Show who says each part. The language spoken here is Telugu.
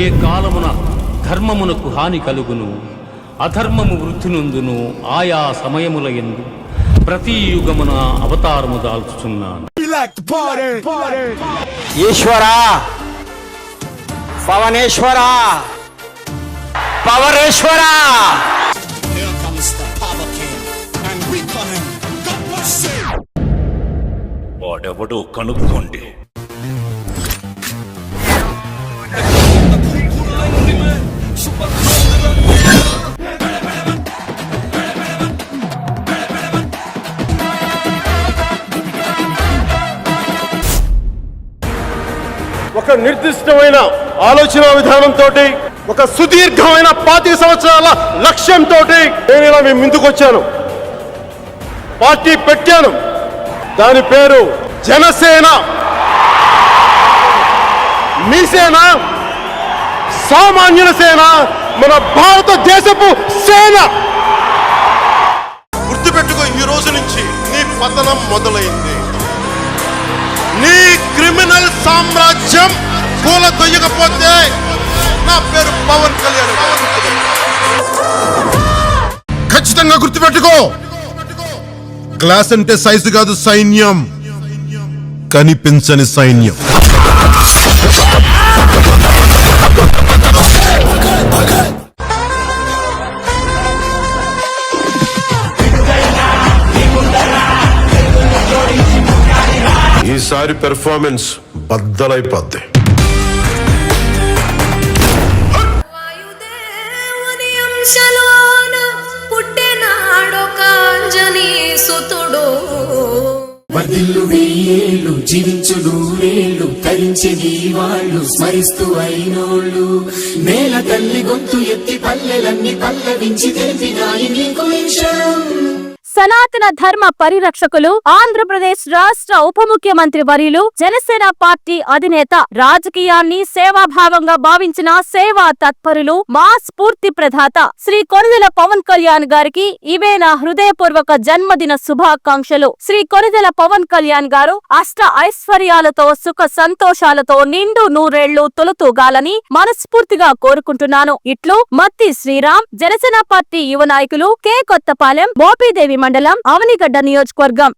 Speaker 1: ఏ కాలమున ధర్మమునకు హాని కలుగును అధర్మము వృద్ధి నొందును ఆయా సమయముల ఎందు ప్రతి యుగమున అవతారము దాల్చుచున్నాను.
Speaker 2: ఈశ్వరా పవనేశ్వరా పవరేశ్వరా.
Speaker 3: Here comes
Speaker 4: ఒక నిర్దిష్టమైన ఆలోచన విధానంతో ఒక సుదీర్ఘమైన పాతి సంవత్సరాల లక్ష్యంతో నేను ఇలా మేము ముందుకు వచ్చాను. పార్టీ పెట్టాను. దాని పేరు జనసేన. మీ సేన సామాన్యుల సేన మన భారతదేశపు సేన. గుర్తుపెట్టుకో ఈ రోజు నుంచి నీ పతనం మొదలైంది. నీ క్రిమినల్ సామ్రాజ్యం కూల తొయ్యకపోతే నా పేరు పవన్ కళ్యాణ్. ఖచ్చితంగా గుర్తుపెట్టుకో. గ్లాస్ అంటే సైజు కాదు సైన్యం. కనిపించని సైన్యం. ఈసారి పెర్ఫార్మెన్స్ బద్దలైపోద్ది.
Speaker 5: వర్ధిల్లు వెయ్యేళ్ళు జీవించు నూరేళ్ళు తరించి నీ వాళ్ళు స్మరిస్తూ అయినోళ్ళు. నేల తల్లి గొంతు ఎత్తి పల్లెలన్నీ పల్లవించి తెలిపినాయి నీకు విషయం.
Speaker 6: సనాతన ధర్మ పరిరక్షకులు ఆంధ్రప్రదేశ్ రాష్ట్ర ఉప ముఖ్యమంత్రి వర్యులు జనసేన పార్టీ అధినేత రాజకీయాన్ని సేవాభావంగా భావించిన సేవా తత్పరులు మా స్ఫూర్తి ప్రధాత శ్రీ కొనిదెల పవన్ కళ్యాణ్ గారికి ఇవే నా హృదయపూర్వక జన్మదిన శుభాకాంక్షలు. శ్రీ కొనిదెల పవన్ కళ్యాణ్ గారు అష్ట ఐశ్వర్యాలతో సుఖ సంతోషాలతో నిండు నూరేళ్ళు తొలతూగాలని మనస్ఫూర్తిగా కోరుకుంటున్నాను. ఇట్లు మత్తి శ్రీరామ్ జనసేన పార్టీ యువ నాయకులు కె కొత్తపాలెం మోపిదేవి మండలం అవనిగడ్డ నియోజకవర్గం.